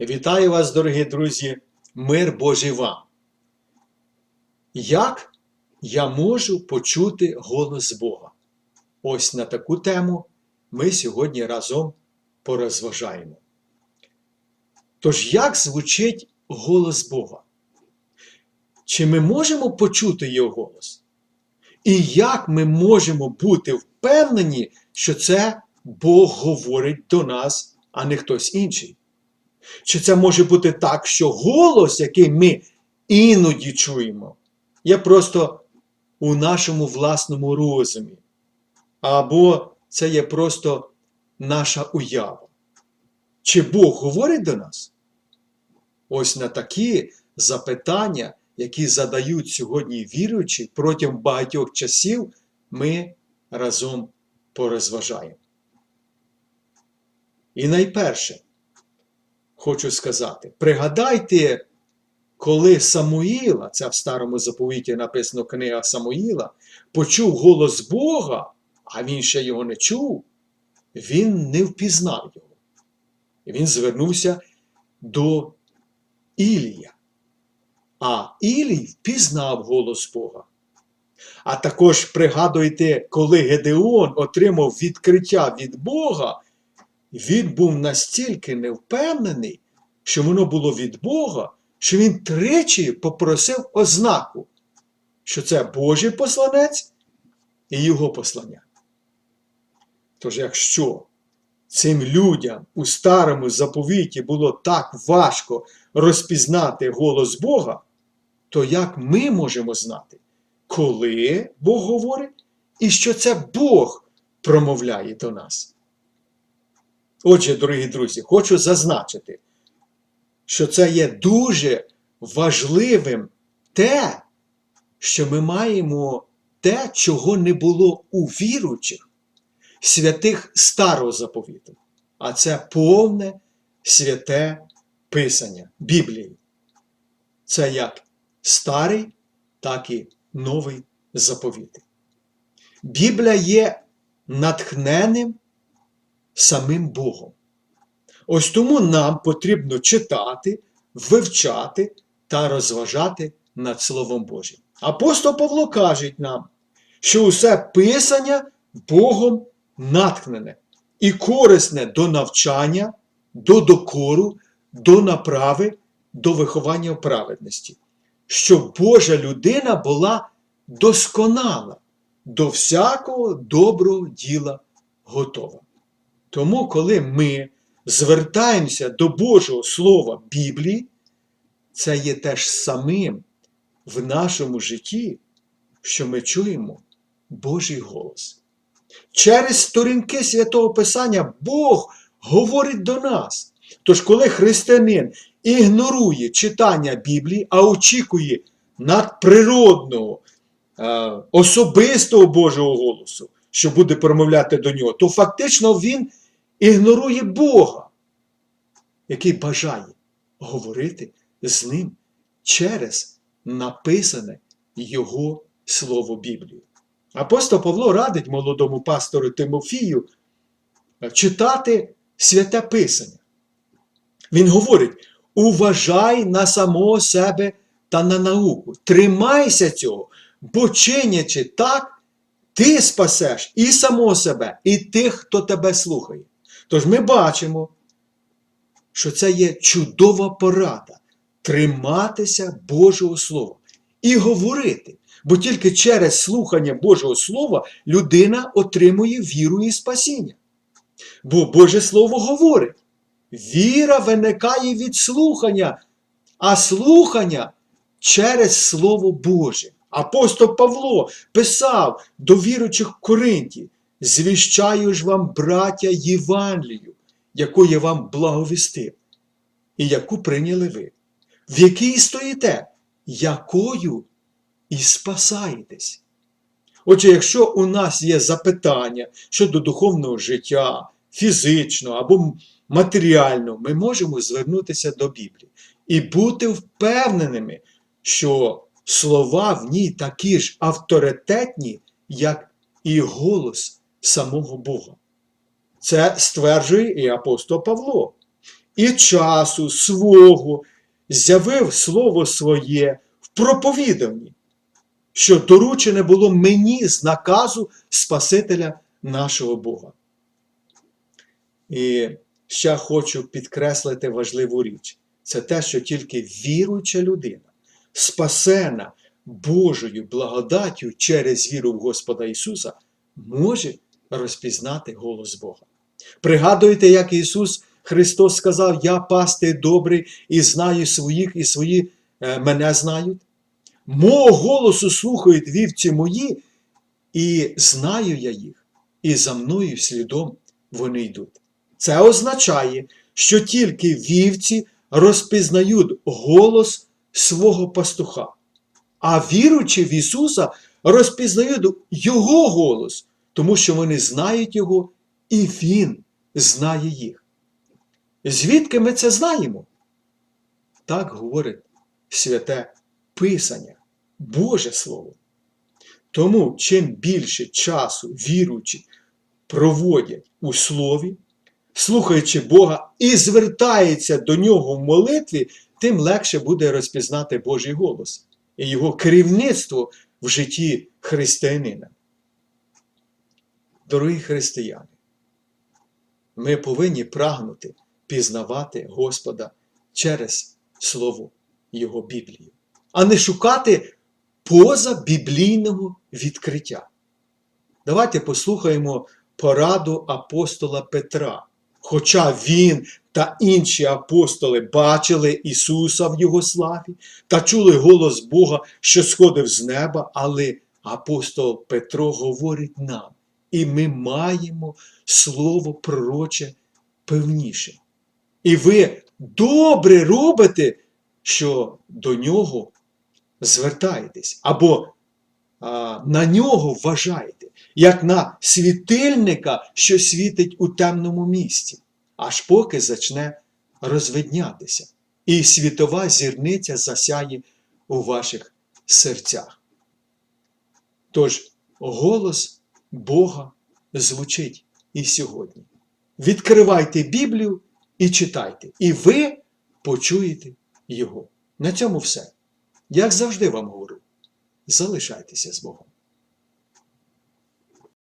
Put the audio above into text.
Вітаю вас, дорогі друзі, мир Божий вам. Як я можу почути голос Бога? Ось на таку тему ми сьогодні разом порозважаємо. Тож, як звучить голос Бога? Чи ми можемо почути Його голос? І як ми можемо бути впевнені, що це Бог говорить до нас, а не хтось інший? Чи це може бути так, що голос, який ми іноді чуємо, є просто у нашому власному розумі? Або це є просто наша уява? Чи Бог говорить до нас? Ось на такі запитання, які задають сьогодні віруючі протягом багатьох часів, ми разом порозважаємо. І найперше, хочу сказати, пригадайте, коли Самуїла, це в старому заповіті написано книга Самуїла, почув голос Бога, а він ще його не чув, він не впізнав його. І він звернувся до Ілія. А Ілій впізнав голос Бога. А також пригадуйте, коли Гедеон отримав відкриття від Бога, він був настільки невпевнений, що воно було від Бога, що він тричі попросив ознаку, що це Божий посланець і його послання. Тож, якщо цим людям у старому заповіті було так важко розпізнати голос Бога, то як ми можемо знати, коли Бог говорить і що це Бог промовляє до нас? Отже, дорогі друзі, хочу зазначити, що це є дуже важливим те, що ми маємо те, чого не було у віруючих святих старого заповіту, а це повне святе Писання Біблії. Це як старий, так і новий заповіти. Біблія є натхненим самим Богом. Ось тому нам потрібно читати, вивчати та розважати над Словом Божим. Апостол Павло каже нам, що усе Писання Богом натхнене і корисне до навчання, до докору, до направи, до виховання в праведності, щоб Божа людина була досконала, до всякого доброго діла готова. Тому, коли ми звертаємося до Божого Слова Біблії, це є теж самим в нашому житті, що ми чуємо Божий голос. Через сторінки Святого Писання Бог говорить до нас. Тож, коли християнин ігнорує читання Біблії, а очікує надприродного, е, особистого Божого голосу, що буде промовляти до нього, то фактично він ігнорує Бога, який бажає говорити з ним через написане Його Слово Біблії. Апостол Павло радить молодому пастору Тимофію читати святе Писання. Він говорить: уважай на самого себе та на науку, тримайся цього, бо чинячи так, ти спасеш і самого себе, і тих, хто тебе слухає. Тож ми бачимо, що це є чудова порада триматися Божого Слова і говорити. Бо тільки через слухання Божого Слова людина отримує віру і спасіння. Бо Боже Слово говорить: віра виникає від слухання, а слухання через Слово Боже. Апостол Павло писав до віруючих в Коринті: звіщаю ж вам, браття, Євангелію, яку я вам благовістив, і яку прийняли ви, в якій стоїте, якою? І спасаєтесь. Отже, якщо у нас є запитання щодо духовного життя, фізичного або матеріального, ми можемо звернутися до Біблії і бути впевненими, що слова в ній такі ж авторитетні, як і голос самого Бога. Це стверджує і апостол Павло. і часу свого з'явив слово своє в проповіданні, що доручене було мені з наказу Спасителя нашого Бога. І ще хочу підкреслити важливу річ: це те, що тільки віруюча людина, спасена Божою благодаттю через віру в Господа Ісуса, може розпізнати голос Бога. Пригадуєте, як Ісус Христос сказав: Я пастир добрий і знаю своїх, і свої е, мене знають. Мого голосу слухають вівці мої, і знаю я їх, і за мною слідом вони йдуть. Це означає, що тільки вівці розпізнають голос свого пастуха, а віруючи в Ісуса, розпізнають Його голос, тому що вони знають Його, і Він знає їх. Звідки ми це знаємо? Так говорить святе Писання, Боже Слово. Тому чим більше часу віруючі проводять у Слові, слухаючи Бога і звертаються до Нього в молитві, тим легше буде розпізнати Божий голос і Його керівництво в житті християнина. Дорогі християни, ми повинні прагнути пізнавати Господа через Слово Його Біблії, а не шукати поза біблійного відкриття. Давайте послухаємо пораду апостола Петра. Хоча він та інші апостоли бачили Ісуса в Його славі та чули голос Бога, що сходив з неба, але апостол Петро говорить нам, і ми маємо слово пророче певніше. І ви добре робите, що до нього звертаєтесь, або а, на нього вважаєте, як на світильника, що світить у темному місці, аж поки зачне розвиднятися, і світова зірниця засяє у ваших серцях. Тож голос Бога звучить і сьогодні. Відкривайте Біблію і читайте, і ви почуєте Його. На цьому все. Як завжди вам говорю, залишайтеся з Богом.